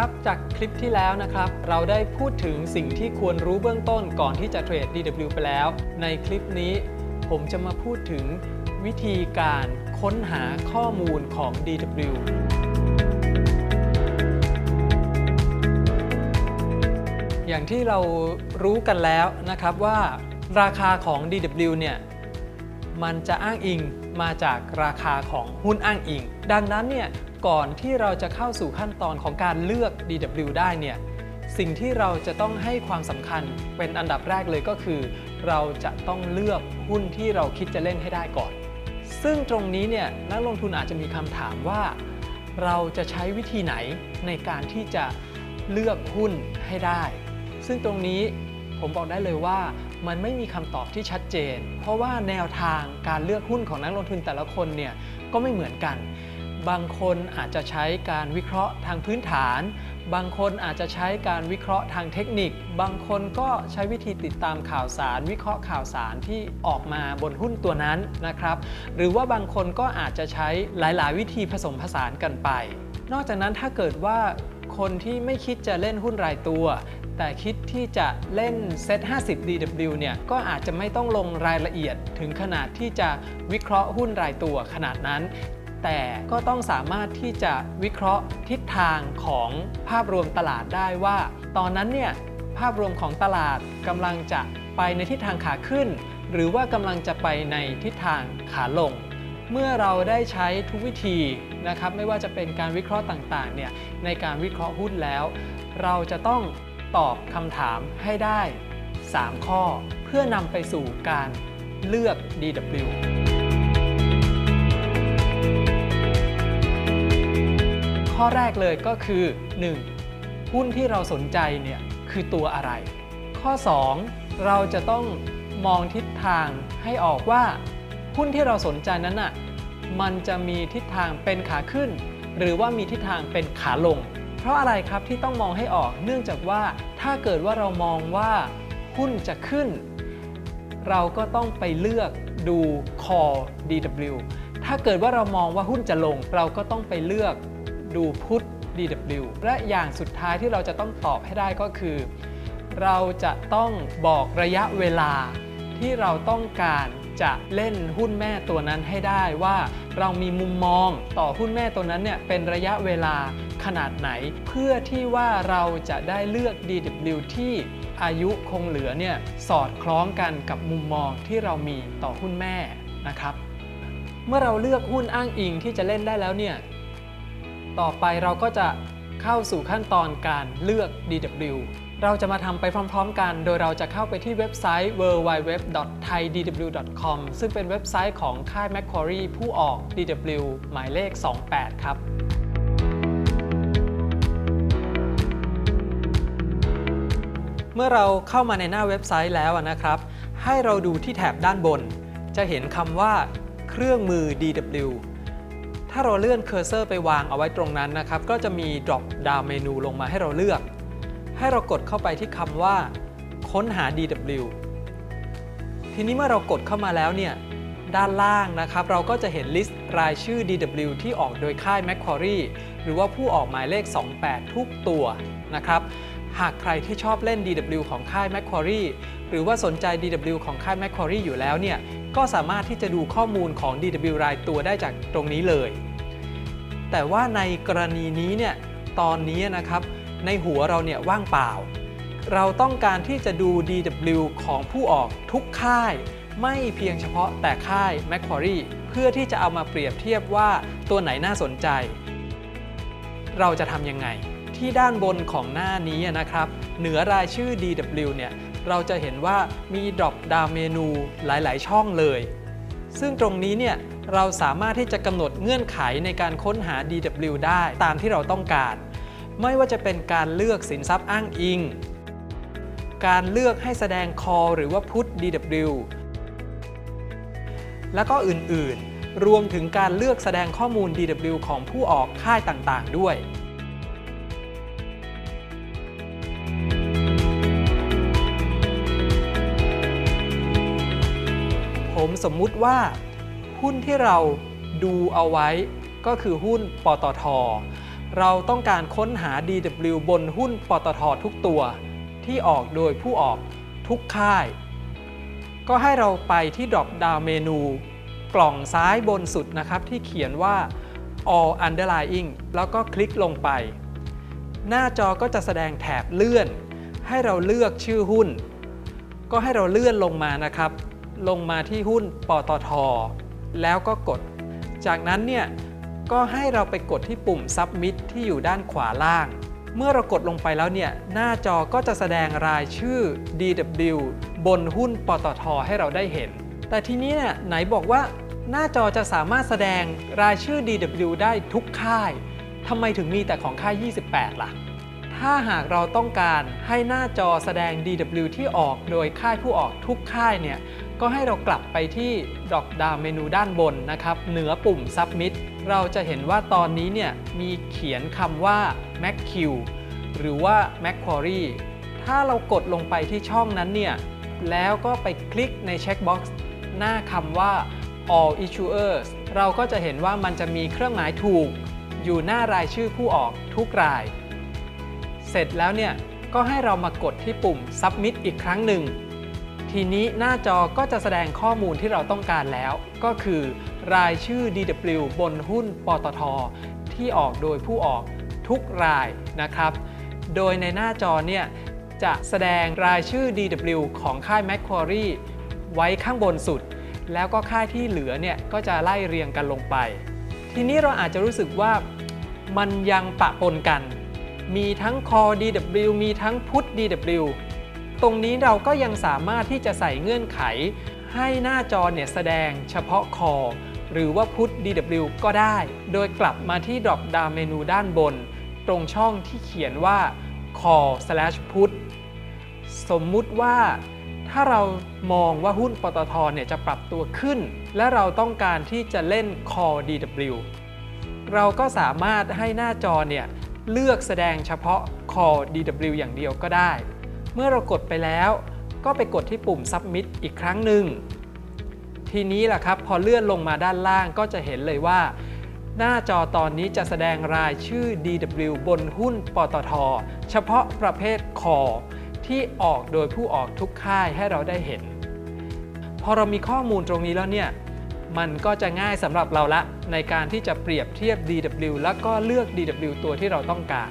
ครับ จากคลิปที่แล้วนะครับ เราได้พูดถึงสิ่งที่ควรรู้เบื้องต้นก่อนที่จะเทรด DW ไปแล้ว ในคลิปนี้ผมจะมาพูดถึงวิธีการค้นหาข้อมูลของ DW อย่างที่เรารู้กันแล้วนะครับว่าราคาของ DW เนี่ย มันจะอ้างอิง มาจากราคาของหุ้นอ้างอิง ดังนั้นเนี่ยก่อนที่เราจะเข้าสู่ขั้นตอนของการเลือก DW ได้เนี่ยสิ่งที่เราจะต้องให้ความสำคัญเป็นอันดับแรกเลยก็คือ เราจะต้องเลือกหุ้นที่เราคิดจะเล่นให้ได้ก่อน ซึ่งตรงนี้เนี่ยนักลงทุนอาจจะมีคำถามว่า เราจะใช้วิธีไหนในการที่จะเลือกหุ้นให้ได้ ซึ่งตรงนี้ผมบอกได้เลยว่า มันไม่มีคำตอบที่ชัดเจน เพราะว่าแนวทางการเลือกหุ้นของนักลงทุนแต่ละคนเนี่ยก็ไม่เหมือนกัน บางคนอาจจะใช้การวิเคราะห์ทางพื้นฐาน บางคนอาจจะใช้การวิเคราะห์ทางเทคนิค บางคนก็ใช้วิธีติดตามข่าวสาร วิเคราะห์ข่าวสารที่ออกมาบนหุ้นตัวนั้นนะครับ หรือว่าบางคนก็อาจจะใช้หลาย ๆ วิธีผสมผสานกันไป นอกจากนั้นถ้าเกิดว่าคนที่ไม่คิดจะเล่นหุ้นรายตัว แต่คิดที่จะเล่นเซ็ต50 DW เนี่ยก็อาจจะไม่ต้องลงรายละเอียดถึงขนาดที่จะวิเคราะห์หุ้นรายตัวขนาดนั้น แต่ก็ต้องสามารถที่จะวิเคราะห์ทิศทางของภาพรวมตลาดได้ว่า ตอนนั้นเนี่ยภาพรวมของตลาดกำลังจะไปในทิศทางขาขึ้น หรือว่ากำลังจะไปในทิศทางขาลง เมื่อเราได้ใช้ทุกวิธีนะครับไม่ว่าจะเป็นการวิเคราะห์ต่างๆเนี่ยในการวิเคราะห์หุ้นแล้ว เราจะต้อง ตอบคำถามให้ได้ 3 ข้อเพื่อนำไปสู่การเลือก DW ข้อแรกเลยก็คือ 1. หุ้นที่เราสนใจเนี่ยคือตัวอะไร ข้อ 2. เราจะต้องมองทิศทางให้ออกว่า หุ้นที่เราสนใจนั้นน่ะมันจะมีทิศทางเป็นขาขึ้น หรือว่ามีทิศทางเป็นขาลง เพราะอะไรครับที่ต้องมองให้ออก เนื่องจากว่าถ้าเกิดว่าเรามองว่าหุ้นจะขึ้น เราก็ต้องไปเลือกดู call DW ถ้าเกิดว่าเรามองว่าหุ้นจะลง เราก็ต้องไปเลือกดูพุท DW และอย่างสุดท้ายที่เราจะต้องตอบให้ได้ก็คือ เราจะต้องบอกระยะเวลาที่เราต้องการจะเล่นหุ้นแม่ตัวนั้นให้ได้ว่า เรามีมุมมองต่อหุ้นแม่ตัวนั้นเนี่ยเป็นระยะเวลาขนาดไหน เพื่อที่ว่าเราจะได้เลือก DW ที่อายุคงเหลือเนี่ยสอดคล้องกันกับมุมมองที่เรามีต่อหุ้นแม่นะครับเมื่อเราเลือกหุ้นอ้างอิงที่จะเล่นได้แล้วเนี่ยต่อไปเราก็จะเข้าสู่ขั้นตอนการเลือก DW เราจะมาทำไปพร้อมๆกัน โดยเราจะเข้าไปที่เว็บไซต์ www.thaidw.com ซึ่งเป็นเว็บไซต์ของค่าย Macquarie ผู้ออก DW หมายเลข 28 ครับเมื่อเราเข้ามาในหน้าเว็บไซต์แล้วนะครับ ให้เราดูที่แถบด้านบน จะเห็นคำว่า เครื่องมือ DW ถ้าเราเลื่อนเคอร์เซอร์ไปวางเอาไว้ตรงนั้นนะครับ ก็จะมี drop down เมนูลงมาให้เราเลือก ให้เรากดเข้าไปที่คำว่า ค้นหา DW ทีนี้เมื่อเรากดเข้ามาแล้วเนี่ย ด้านล่างนะครับ เราก็จะเห็นลิสต์รายชื่อ DW ที่ออกโดยค่าย Macquarie หรือว่าผู้ออกหมายเลข 28 ทุกตัวนะครับ หากใครที่ชอบเล่น DW ของค่าย Macquarie หรือว่าสนใจ DW ของค่าย Macquarie อยู่แล้วเนี่ย ก็สามารถที่จะดูข้อมูลของ DW รายตัวได้จากตรงนี้เลย แต่ว่าในกรณีนี้เนี่ย ตอนนี้นะครับ ในหัวเราเนี่ยว่างเปล่า เราต้องการที่จะดู DW ของผู้ออกทุกค่าย ไม่เพียงเฉพาะแต่ค่าย Macquarie เพื่อที่จะเอามาเปรียบเทียบว่าตัวไหนน่าสนใจ เราจะทำยังไง ที่ด้านบนของหน้านี้นะครับ เหนือรายชื่อ DW เนี่ยเราจะเห็นว่ามี drop down เมนูหลาย ๆ ช่องเลย ซึ่งตรงนี้เนี่ยเราสามารถที่จะกำหนดเงื่อนไขในการค้นหา DW ได้ตามที่เราต้องการ ไม่ว่าจะเป็นการเลือกสินทรัพย์อ้างอิง การเลือกให้แสดง call หรือว่า put DW แล้วก็อื่นๆ รวมถึงการเลือกแสดงข้อมูล DW ของผู้ออกค่ายต่างๆ ด้วยผมสมมุติว่าหุ้นที่เราดูเอาไว้ก็คือหุ้นปตท เราต้องการค้นหา DW บนหุ้นปตททุกตัว ที่ออกโดยผู้ออกทุกค่าย ก็ให้เราไปที่ drop down เมนู กล่องซ้ายบนสุดนะครับ ที่เขียนว่า all underlying แล้วก็คลิกลงไป หน้าจอก็จะแสดงแถบเลื่อน ให้เราเลือกชื่อหุ้น ก็ให้เราเลื่อนลงมานะครับ ลงมาที่หุ้นปตท แล้วก็กด จากนั้นเนี่ย ก็ให้เราไปกดที่ปุ่ม submit ที่อยู่ด้านขวาล่าง เมื่อเรากดลงไปแล้วเนี่ย หน้าจอก็จะแสดงรายชื่อ DW บนหุ้นปตทให้เราได้เห็น แต่ทีนี้เนี่ยไหนบอกว่าหน้าจอจะสามารถแสดงรายชื่อ DW ได้ทุกค่ายทำไมถึงมีแต่ของค่าย 28ล่ะ ถ้าหากเราต้องการให้หน้าจอแสดง DW ที่ออกโดยค่ายผู้ออกทุกค่ายเนี่ย ก็ให้เรากลับไปที่ drop down เมนูด้านบนนะครับ เหนือปุ่ม submit เราจะเห็นว่าตอนนี้เนี่ยมีเขียนคำว่า MacQ หรือว่า Macquarie ถ้าเรากดลงไปที่ช่องนั้นเนี่ย แล้วก็ไปคลิกในเช็คบ็อกซ์หน้าคำว่า all issuers เราก็จะเห็นว่ามันจะมีเครื่องหมายถูก อยู่หน้ารายชื่อผู้ออกทุกราย เสร็จแล้วเนี่ยก็ให้เรามากดที่ปุ่ม submit อีกครั้งหนึ่ง ทีนี้หน้าจอก็จะแสดงข้อมูลที่เราต้องการแล้ว ก็คือ รายชื่อ DW บนหุ้นปตท ที่ออกโดยผู้ออกทุกรายนะครับ โดยในหน้าจอเนี่ยจะแสดงรายชื่อ DW ของค่าย Macquarie ไว้ข้างบนสุด แล้วก็ค่ายที่เหลือเนี่ยก็จะไล่เรียงกันลงไป ทีนี้เราอาจจะรู้สึกว่ามันยังปะปนกัน มีทั้ง Core DW มีทั้ง Put DW ตรงนี้เราก็ยังสามารถที่จะใส่เงื่อนไข ให้หน้าจอเนี่ยแสดงเฉพาะ Core หรือว่า Put DW ก็ได้ โดยกลับมาที่ drop down เมนูด้านบน ตรงช่องที่เขียนว่า Core slash Put สมมุติว่าถ้าเรามองว่าหุ้นปตทเนี่ยจะปรับตัวขึ้น และเราต้องการที่จะเล่น Core DW เราก็สามารถให้หน้าจอเนี่ยเลือกแสดงเฉพาะ Core DW อย่างเดียวก็ได้ เมื่อเรากดไปแล้ว ก็ไปกดที่ปุ่ม Submit อีกครั้งหนึ่ง ทีนี้แหละครับ พอเลื่อนลงมาด้านล่างก็จะเห็นเลยว่า หน้าจอตอนนี้จะแสดงรายชื่อ DW บนหุ้นปตท เฉพาะประเภท Core ที่ออกโดยผู้ออกทุกค่ายให้เราได้เห็น พอเรามีข้อมูลตรงนี้แล้วเนี่ยมันก็จะง่ายสำหรับเราละในการที่จะเปรียบเทียบ DW แล้วก็เลือก DW ตัวที่เราต้องการ